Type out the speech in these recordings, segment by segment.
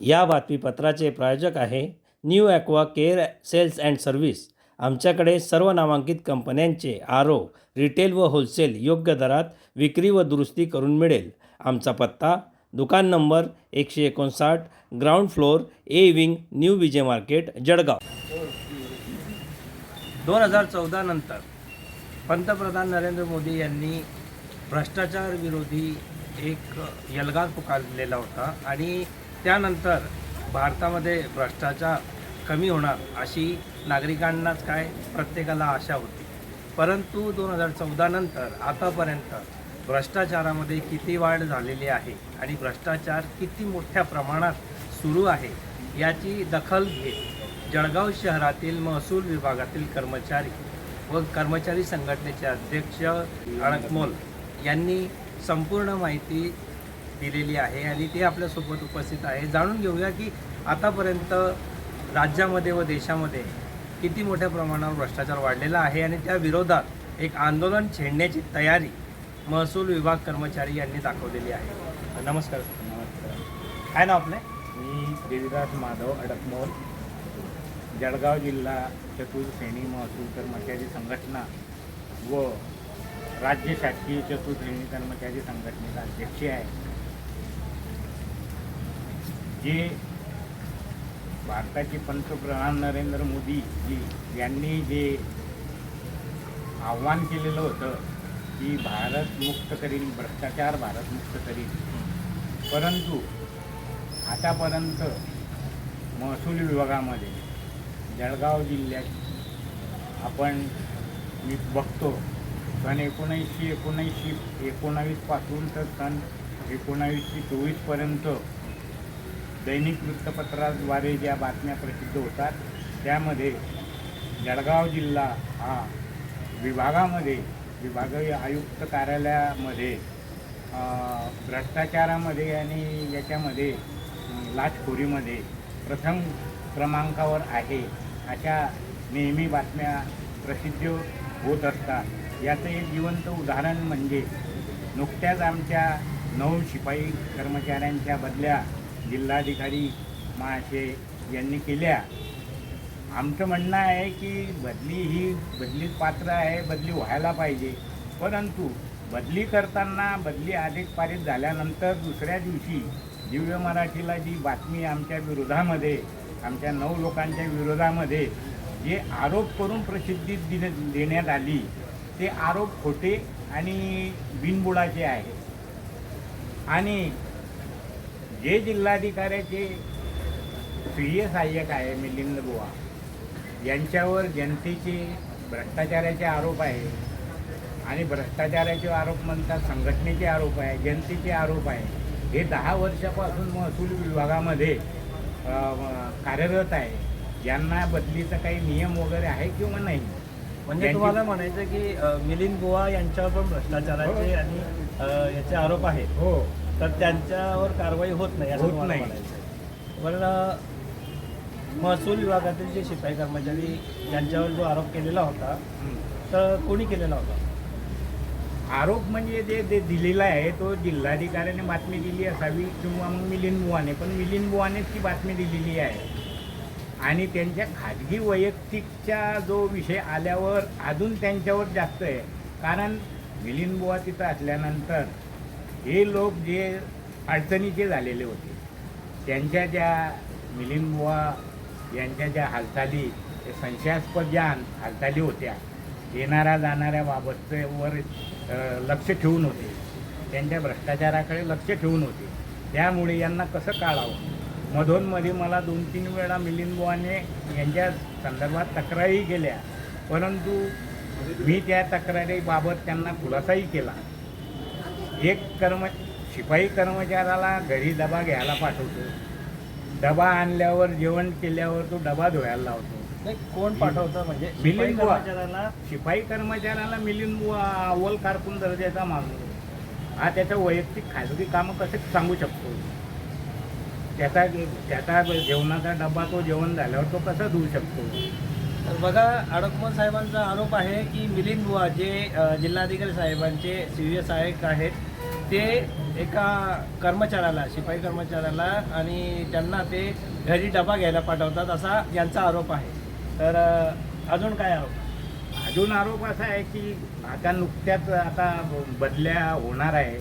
या बातमीपत्राचे प्रायोजक आहे new aqua care sales and service. आमच्याकडे सर्व नामांकित कंपन्यांचे आर ओ रिटेल व होलसेल योग्य दरात विक्री व दुरुस्ती करून मिळेल. आमचा पत्ता दुकान नंबर एकशे एकोणसाठ ground floor A wing new Vijay market Jalgaon. दोन हजार चौदा नंतर पंतप्रधान नरेंद्र मोदी यांनी भ्रष्टाचार विरोधी एक यलगार पुकारलेला होता आणि त्यानंतर भारतामध्ये भ्रष्टाचार कमी होणार अशी नागरिकांनाच काय प्रत्येकाला आशा होती. परंतु दोन हजार चौदानंतर आतापर्यंत भ्रष्टाचारामध्ये किती वाढ झालेली आहे आणि भ्रष्टाचार किती मोठ्या प्रमाणात सुरू आहे याची दखल घेत जळगाव शहरातील महसूल विभागातील कर्मचारी व कर्मचारी संघटनेचे अध्यक्ष अणकमोल यांनी संपूर्ण माहिती दिलेली आहे आणि ते आपल्यासोबत उपस्थित आहे. जाणून घेऊया की आतापर्यंत राज्यामध्ये व देशामध्ये किती मोठ्या प्रमाणावर भ्रष्टाचार वाढलेला आहे आणि त्या विरोधात एक आंदोलन छेडण्याची तयारी महसूल विभाग कर्मचारी यांनी दाखवलेली आहे. नमस्कार सर. नमस्कार. काय नाव आपले? मी देवीदास माधव अडकमोल जळगाव जिल्हा चतुर्श्रेणी महसूल कर्मचारी संघटना व राज्य शासकीय चतुर्श्रेणी कर्मचारी संघटनेचा अध्यक्ष आहे. जे भारताचे पंतप्रधान नरेंद्र मोदीजी यांनी जे आव्हान केलेलं होतं की भारत मुक्त करील भ्रष्टाचार भारत मुक्त करील परंतु आतापर्यंत महसूल विभागामध्ये जळगाव जिल्ह्यात आपण मी बघतो सन एकोणीसशे एकोणऐंशी एकोणावीसपासून तर सन एकोणावीसशे चोवीसपर्यंत दैनिक वृत्तपत्राद्वारे ज्या बातम्या प्रसिद्ध होतात त्यामध्ये जळगाव जिल्हा हा विभागामध्ये विभागीय आयुक्त कार्यालयामध्ये भ्रष्टाचारामध्ये आणि याच्यामध्ये लाचखोरीमध्ये प्रथम क्रमांकावर आहे अशा नेहमी बातम्या प्रसिद्ध होत असतात. याचं एक जिवंत उदाहरण म्हणजे नुकत्याच आमच्या नऊ शिपाई कर्मचाऱ्यांच्या बदल्या जिल्हाधिकारी महाशय यांनी केल्या. आमचं म्हणणं आहे की बदली ही बदलीत पात्र आहे बदली व्हायला पाहिजे. परंतु बदली करताना बदली अधिक पारित झाल्यानंतर दुसऱ्या दिवशी दिव्य मराठीला जी बातमी आमच्या विरोधामध्ये आमच्या नऊ लोकांच्या विरोधामध्ये जे आरोप करून प्रसिद्धी दिने देण्यात आली ते आरोप खोटे आणि बिनबुडाचे आहे. आणि जे जिल्हाधिकाऱ्याचे प्रिय सहाय्यक आहे मिलिंद बुवा यांच्यावर जनतेचे भ्रष्टाचाराचे आरोप आहे आणि भ्रष्टाचाराचे आरोप म्हणतात संघटनेचे आरोप आहे जनतेचे आरोप आहे. हे दहा वर्षापासून महसूल विभागामध्ये कार्यरत आहे. यांना बदलीचा काही नियम वगैरे आहे किंवा नाही? म्हणजे तुम्हाला म्हणायचं की मिलिंद बुवा यांच्यावर पण भ्रष्टाचाराचे हो. आणि याचे आरोप आहेत. हो. तर त्यांच्यावर कारवाई होत नाही असं होत नाही. अ, महसूल विभागातील जे शिपाई कर्मचारी यांच्यावर जो आरोप केलेला होता. तर कोणी केलेला होता? आरोप म्हणजे जे ते दिलेला आहे तो जिल्हाधिकाऱ्याने बातमी दिली असावी किंवा मग मिलिंद बुवाने. पण मिलिंद बुवानेच ती बातमी दिलेली आहे. आणि त्यांच्या खाजगी वैयक्तिकच्या जो विषय आल्यावर अजून त्यांच्यावर जास्त आहे. कारण मिलिंद बुवा तिथं असल्यानंतर हे लोक जे अडचणीचे झालेले होते त्यांच्या ज्या मिलिंद बुवा यांच्या ज्या हालचाली संशयास्पद ज्या हालचाली होत्या येणाऱ्या जाणाऱ्या बाबतवर लक्ष ठेवून होते. त्यांच्या भ्रष्टाचाराकडे लक्ष ठेवून होते. त्यामुळे यांना कसं काढावं? मधोनमध्ये मला दोन तीन वेळा मिलिंद बुवाने यांच्या संदर्भात तक्रारी केल्या. परंतु मी त्या तक्रारीबाबत त्यांना खुलासाही केला. एक कर्म शिपाई कर्मचाऱ्याला घरी डबा घ्यायला पाठवतो. डबा आणल्यावर जेवण केल्यावर तो डबा धुवायला लावतो. नाही कोण पाठवतं? म्हणजे मिलिंद बुवा. कर्मचाऱ्याला? शिपाई कर्मचाऱ्याला मिलिंद अव्वल कारकून दर्जाचा माणूस हा त्याचं वैयक्तिक खाजगी कामं कसे सांगू शकतो? त्याचा त्याचा जेवणाचा डबा तो जेवण झाल्यावर तो कसा धुवू शकतो? तर बघा अडकमल साहेबांचा आरोप आहे की मिलिंद बुवा जे अ, जिल्हाधिकारी साहेबांचे सी व्ही सहाय्यक आहेत. ते एका कर्मचाऱ्याला शिपाई कर्मचाऱ्याला आणि त्यांना ते घरी डबा घ्यायला पाठवतात असा यांचा आरोप आहे. तर अजून काय आरोप? अजून आरोप असा आहे की आता नुकत्याच आता बदल्या होणार आहे.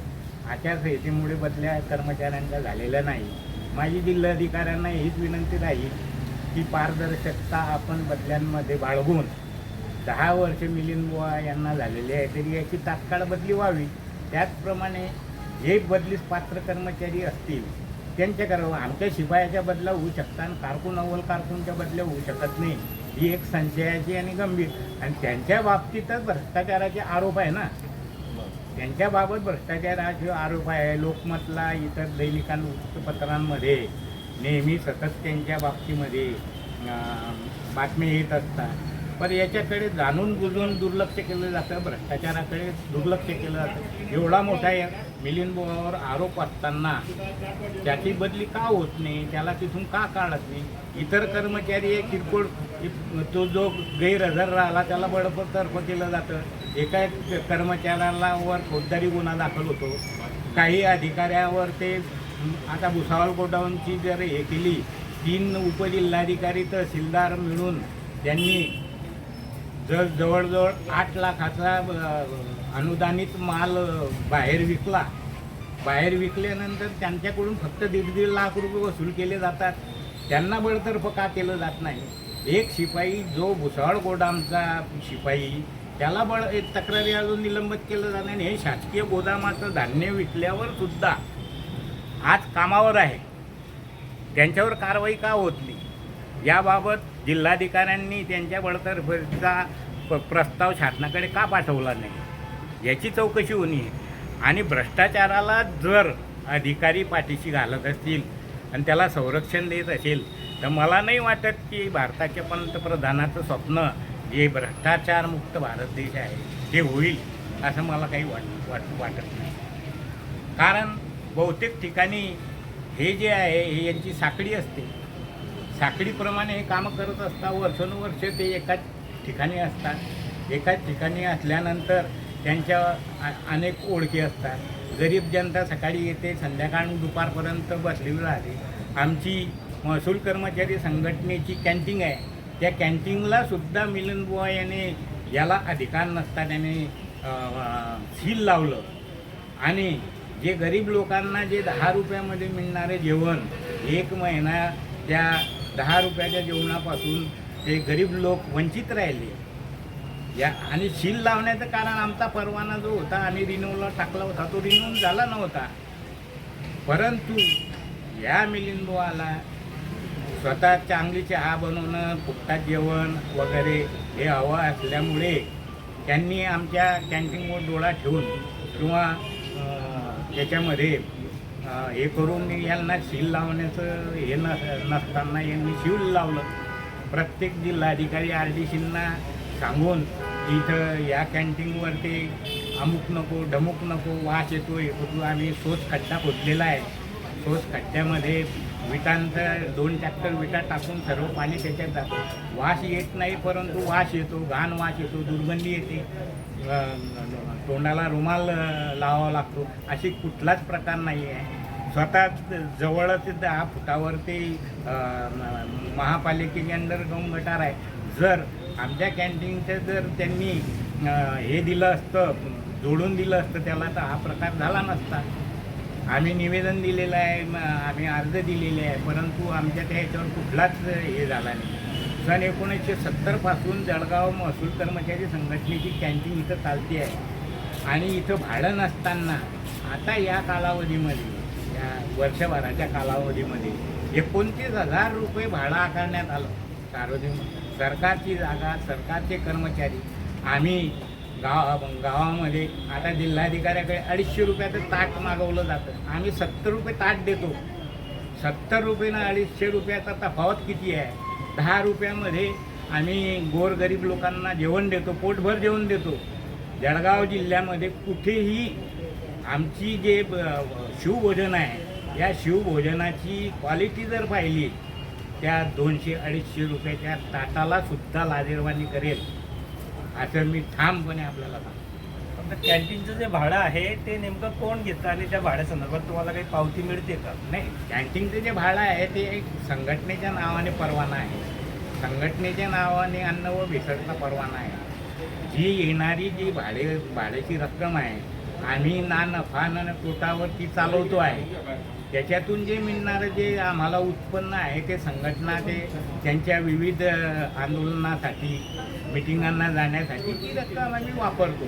आचारसंहितेमुळे बदल्या कर्मचाऱ्यांच्या झालेल्या नाही. माझी जिल्हाधिकाऱ्यांना हीच विनंती राहील की पारदर्शकता आपण बदल्यांमध्ये बाळगून दहा वर्ष मिलिंद बुवा यांना झालेली आहे तरी याची तात्काळ बदली व्हावी. त्याचप्रमाणे जे बदलीस पात्र कर्मचारी असतील त्यांच्या करावं आमच्या शिपायाच्या बदल्या होऊ शकतात आणि कारकून अव्वल कारकूनच्या बदल्या होऊ शकत नाही. ही एक संशयाची आणि गंभीर आणि त्यांच्या बाबतीतच भ्रष्टाचाराचे आरोप आहे ना. त्यांच्याबाबत भ्रष्टाचाराचे आरोप आहे लोकमतला इतर दैनिकां वृत्तपत्रांमध्ये नेहमी सतत त्यांच्या बाबतीमध्ये बातम्या येत असतात. पण याच्याकडे जाणून बुजून दुर्लक्ष केलं जातं भ्रष्टाचाराकडे दुर्लक्ष केलं जातं. एवढा मोठा या मिलिंद आरोप असताना त्याची बदली का होत नाही त्याला तिथून का काढत नाही? इतर कर्मचारी हे किरकोळ तो जो गैरहजर राहिला त्याला बडतर्फ केलं जातं. एका कर्मचाऱ्याला वर फौजदारी गुन्हा दाखल होतो. काही अधिकाऱ्यावर ते आता भुसावळ गोडाऊनची जर हे केली तीन उपजिल्हाधिकारी तहसीलदार मिळून त्यांनी जर जवळजवळ आठ लाखाचा अनुदानित माल बाहेर विकला. बाहेर विकल्यानंतर त्यांच्याकडून फक्त दीड दीड लाख रुपये वसूल केले जातात. त्यांना बळतर्फ का केलं जात नाही? एक शिपाई जो भुसावळ गोदामचा शिपाई त्याला बळ एक तक्रारी अजून निलंबित केलं जात नाही. आणि हे शासकीय गोदामाचं धान्य विकल्यावर सुद्धा आज कामावर आहे. त्यांच्यावर कारवाई का होत नाही? याबाबत जिल्हाधिकाऱ्यांनी त्यांच्या बडतर्फचा प प्रस्ताव शासनाकडे का पाठवला नाही? याची चौकशी होणी आणि भ्रष्टाचाराला जर अधिकारी पाठीशी घालत असतील आणि त्याला संरक्षण देत असेल तर मला नाही वाटत की भारताच्या पंतप्रधानाचं स्वप्न जे भ्रष्टाचारमुक्त भारत देश आहे ते होईल असं मला काही वाट वाट वाटत नाही. कारण बहुतेक ठिकाणी हे जे आहे हे यांची साखळी असते. साखळीप्रमाणे हे कामं करत असतात वर्षानुवर्ष ते एकाच ठिकाणी असतात. एकाच ठिकाणी असल्यानंतर त्यांच्या अनेक ओळखी असतात. गरीब जनता सकाळी येते संध्याकाळ दुपारपर्यंत बसलेली राहते. आमची महसूल कर्मचारी संघटनेची कॅन्टीन आहे. त्या कॅन्टीनला सुद्धा मिलन बुवा याने याला अधिकार नसता त्याने सील लावलं. आणि जे गरीब लोकांना जे दहा रुपयामध्ये मिळणारे जेवण एक महिना त्या दहा रुपयाच्या जेवणापासून ते गरीब लोक वंचित राहिले या आणि शील लावण्याचं कारण आमचा परवाना जो होता आम्ही रिनोला टाकला होता तो रिन्यू झाला नव्हता. परंतु या मिलिंदोवाला स्वतः चांगली चहा बनवणं फुकटात जेवण वगैरे हे हवं असल्यामुळे त्यांनी आमच्या कॅन्टीनवर डोळा ठेवून किंवा त्याच्यामध्ये हे करून यांना शिल लावण्याचं हे न नसताना यांनी सील लावलं. प्रत्येक जिल्हाधिकारी आर डी सींना सांगून इथं या कॅन्टीनवरती अमुक नको ढमुक नको वास येतो हे होतो आम्ही सोच खड्डा खोदलेला आहे. सोच खड्ड्यामध्ये विटांचं दोन टॅक्टर विटा टाकून सर्व पाणी त्याच्यात जातं. वास येत नाही परंतु वास येतो घाण वास येतो दुर्गंधी येते. तोंडाला रुमाल लावावा लागतो. अशी कुठलाच प्रकार नाही आहे स्वतः जवळच दहा फुटावर ते अं, म- गटार आहे. जर आमच्या कॅन्टीनचं जर त्यांनी हे दिलं असतं जोडून दिलं असतं त्याला तर हा प्रकार झाला नसता. आम्ही निवेदन दिलेलं आहे आम्ही अर्ज दिलेले आहे परंतु आमच्या त्या ह्याच्यावर कुठलाच हे झाला नाही. सन एकोणीसशे सत्तरपासून जळगाव महसूल कर्मचारी संघटनेची कॅन्टीन इथं चालते आहे. आणि इथं भाडं नसताना आता या कालावधीमध्ये वर्षभराच्या कालावधीमध्ये एकोणतीस हजार रुपये भाडं आकारण्यात आलं. सार्वजनिक सरकारची जागा सरकारचे कर्मचारी. आम्ही गाव गावामध्ये आता जिल्हाधिकाऱ्याकडे अडीचशे रुपयाचं ताट मागवलं जातं. आम्ही सत्तर रुपये ताट देतो. सत्तर रुपये अडीचशे रुपयाचा तफावत किती आहे? दहा रुपयामध्ये आम्ही गोरगरीब लोकांना जेवण देतो पोटभर जेवण देतो. जळगाव जिल्ह्यामध्ये कुठेही आमची जे ब- शिवभोजन आहे. या शिवभोजनाची क्वालिटी जर पाहिली त्या दोनशे अडीचशे रुपयाच्या ताटाला सुद्धा लाजीरवाणी करेल. असं मी ठामपणे आपल्याला सांगतो. तर कॅन्टीनचं जे भाडं आहे ते नेमकं कोण घेतं आणि त्या भाड्यासंदर्भात तुम्हाला काही पावती मिळते का? नाही कॅन्टीनचं जे भाडं आहे ते एक संघटनेच्या नावाने परवाना आहे. संघटनेच्या नावाने अन्न व भेसळचा परवाना आहे. जी येणारी जी भाडे भाड्याची रक्कम आहे आम्ही ना नफा ना तोटावरती चालवतो आहे. त्याच्यातून जे मिळणारं जे आम्हाला उत्पन्न आहे ते संघटना ते त्यांच्या विविध आंदोलनासाठी मिटिंगांना जाण्यासाठी ती रक्कम आम्ही वापरतो.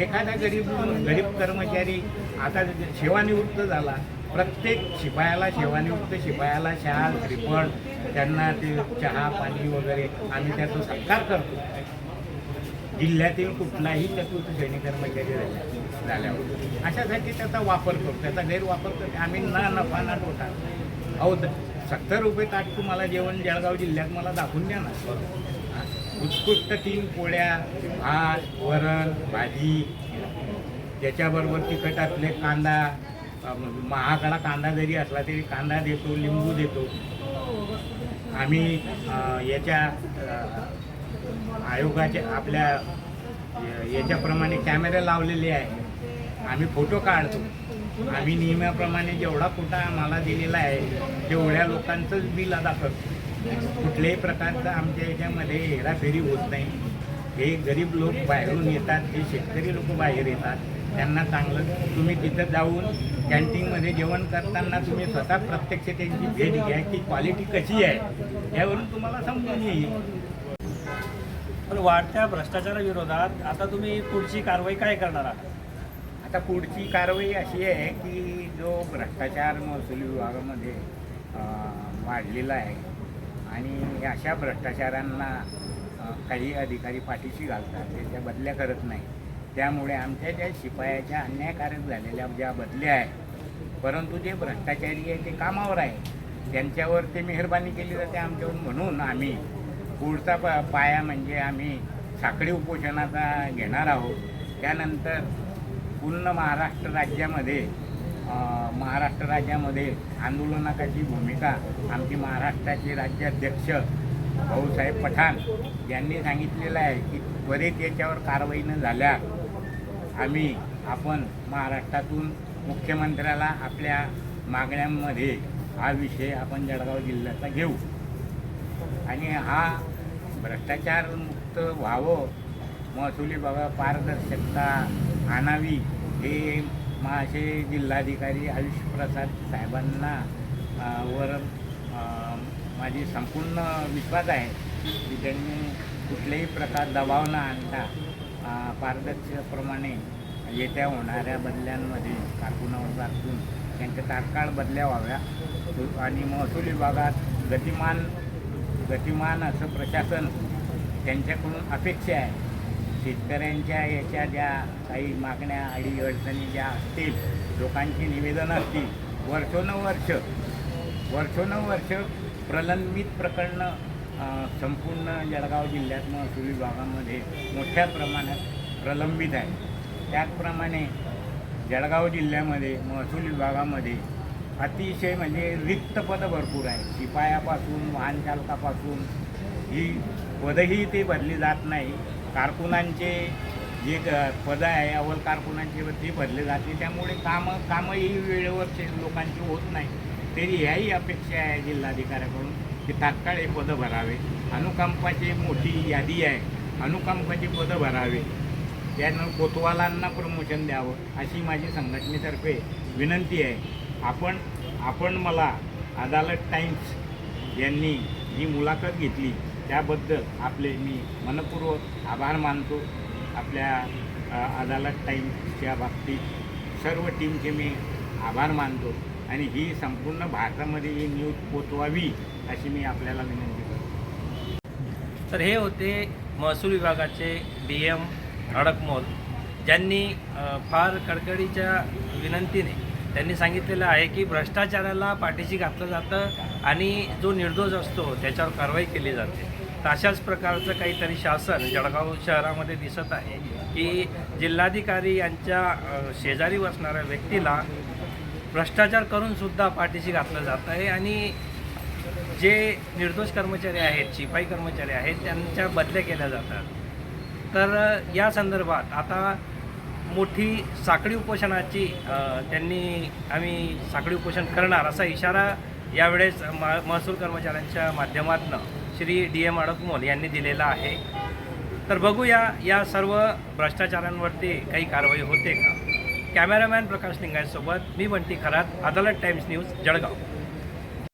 एखादा गरीब गरीब कर्मचारी आता सेवानिवृत्त झाला. प्रत्येक शिपायाला सेवानिवृत्त शिपायाला चहा श्रीफळ त्यांना ते चहा पाणी वगैरे आम्ही त्याचा सत्कार करतो. जिल्ह्यातील कुठलाही चतुर्थ श्रेणी कर्मचारी राहिला. झाल्यावर. अशासाठी त्याचा वापर करतो त्याचा गैरवापर करतो आम्ही ना नफा ना तोटा. अहो सत्तर रुपये ताट तुम्हाला जेवण जळगाव जिल्ह्यात मला दाखवून द्या ना. उत्कृष्ट तीन पोळ्या भात वरण भाजी त्याच्याबरोबर तिखट असले कांदा महागडा कांदा जरी असला तरी कांदा देतो लिंबू देतो. आम्ही याच्या आयोगाच्या आपल्या याच्याप्रमाणे कॅमेरे लावलेले आहे. आम्ही फोटो काढतो. आम्ही नियमाप्रमाणे जेवढा फोटा आम्हाला दिलेला आहे तेवढ्या लोकांचंच बिल अदा करतो. कुठल्याही प्रकारचं आमच्या याच्यामध्ये हेराफेरी होत नाही. हे गरीब लोक बाहेरून येतात हे शेतकरी लोक बाहेर येतात. त्यांना चांगलं तुम्ही तिथं जाऊन कॅन्टीनमध्ये जेवण करताना तुम्ही स्वतः प्रत्यक्ष त्यांची भेट घ्या की क्वालिटी कशी आहे यावरून तुम्हाला समजून येईल. पण वाढत्या भ्रष्टाचाराविरोधात आता तुम्ही पुढची कारवाई काय करणार आहात? आता पुढची कारवाई अशी आहे की जो भ्रष्टाचार महसूल विभागामध्ये वाढलेला आहे आणि अशा भ्रष्टाचारांना काही अधिकारी पाठीशी घालतात त्याच्या बदल्या करत नाही. त्यामुळे आमच्या ज्या शिपायाच्या अन्यायकारक झालेल्या ज्या बदल्या आहेत परंतु जे भ्रष्टाचारी आहे ते कामावर आहे. त्यांच्यावर ते मेहरबानी केली जाते आमच्यावर म्हणून आम्ही. पुढचा प पाया म्हणजे आम्ही साखळी उपोषणाचा घेणार आहोत. त्यानंतर पूर्ण महाराष्ट्र राज्यामध्ये महाराष्ट्र राज्यामध्ये आंदोलनाची भूमिका आमचे महाराष्ट्राचे राज्याध्यक्ष भाऊसाहेब पठाण यांनी सांगितलेलं आहे की त्वरित याच्यावर कारवाई न झाल्या आम्ही आपण महाराष्ट्रातून मुख्यमंत्र्याला आपल्या मागण्यांमध्ये हा विषय आपण जळगाव जिल्ह्याचा घेऊ. आणि हा भ्रष्टाचारमुक्त व्हावं महसुली बाबा पारदर्शकता आणावी हे माझे जिल्हाधिकारी आयुष प्रसाद साहेबांना वर माझी संपूर्ण विश्वास आहे की त्यांनी कुठल्याही प्रकार दबाव न आणता पारदर्शकप्रमाणे येत्या होणाऱ्या बदल्यांमध्ये कारकुनावर कारकून त्यांच्या तात्काळ बदल्या व्हाव्या. आणि महसूल विभागात गतिमान गतिमान असं प्रशासन त्यांच्याकडून अपेक्षा आहे. शेतकऱ्यांच्या याच्या ज्या काही मागण्या अडी अडचणी ज्या असतील लोकांची निवेदनं असतील वर्षोनवर्ष वर्षोनवर्ष प्रलंबित प्रकरणं संपूर्ण जळगाव जिल्ह्यात महसूल विभागामध्ये मोठ्या प्रमाणात प्रलंबित आहे त्याचप्रमाणे जळगाव जिल्ह्यामध्ये महसूल विभागामध्ये अतिशय म्हणजे रिक्त पदं भरपूर आहे शिपायापासून वाहनचालकापासून ही पदही ते भरली जात नाही. कारकुनांचे जे ग- पदं आहे अव्वल कारकुनांचे ते भरले जाते त्यामुळे कामं कामंही वेळेवरचे लोकांची होत नाही. तरी ह्याही अपेक्षा आहे जिल्हाधिकाऱ्याकडून की तात्काळ हे पदं भरावे. अनुकंपाची मोठी यादी आहे. अनुकंपाची पदं भरावे. त्यानं कोतवालांना प्रमोशन द्यावं अशी माझी संघटनेतर्फे विनंती आहे. आपण आपण मला अदालत टाइम्स यांनी जी मुलाखत घेतली त्याबद्दल आपले मी मनपूर्वक आभार मानतो. आपल्या अदालत टाईमच्या बाबतीत सर्व टीमचे मी आभार मानतो आणि ही संपूर्ण भारतामध्ये ही न्यूज पोचवावी अशी मी आपल्याला विनंती करतो. तर हे होते महसूल विभागाचे डी एम अडकमोल ज्यांनी फार कडकडीच्या विनंतीने त्यांनी सांगितलेलं आहे की भ्रष्टाचाराला पाठीशी घातलं जातं आणि जो निर्दोष असतो त्याच्यावर कारवाई केली जाते. अशाच प्रकारचं काहीतरी शासन जळगाव शहरामध्ये दिसत आहे की जिल्हाधिकारी यांच्या शेजारी बसणाऱ्या व्यक्तीला भ्रष्टाचार करून सुद्धा पाठीशी घातलं जात आहे आणि जे निर्दोष कर्मचारी आहेत शिपाई कर्मचारी आहेत त्यांच्या बदल्या केल्या जातात. तर या संदर्भात आता मोठी साखळी उपोषणाची त्यांनी आम्ही साखळी उपोषण करणार असा इशारा यावेळेस म महसूल कर्मचाऱ्यांच्या माध्यमातून श्री डी एम अडकमोल यांनी दिलेला आहे. तर बघूया या सर्व भ्रष्टाचारांवरती काही कारवाई होते का? कॅमेरामॅन प्रकाश लिंगायसोबत मी बंटी खरात अदालत टाइम्स न्यूज जळगाव.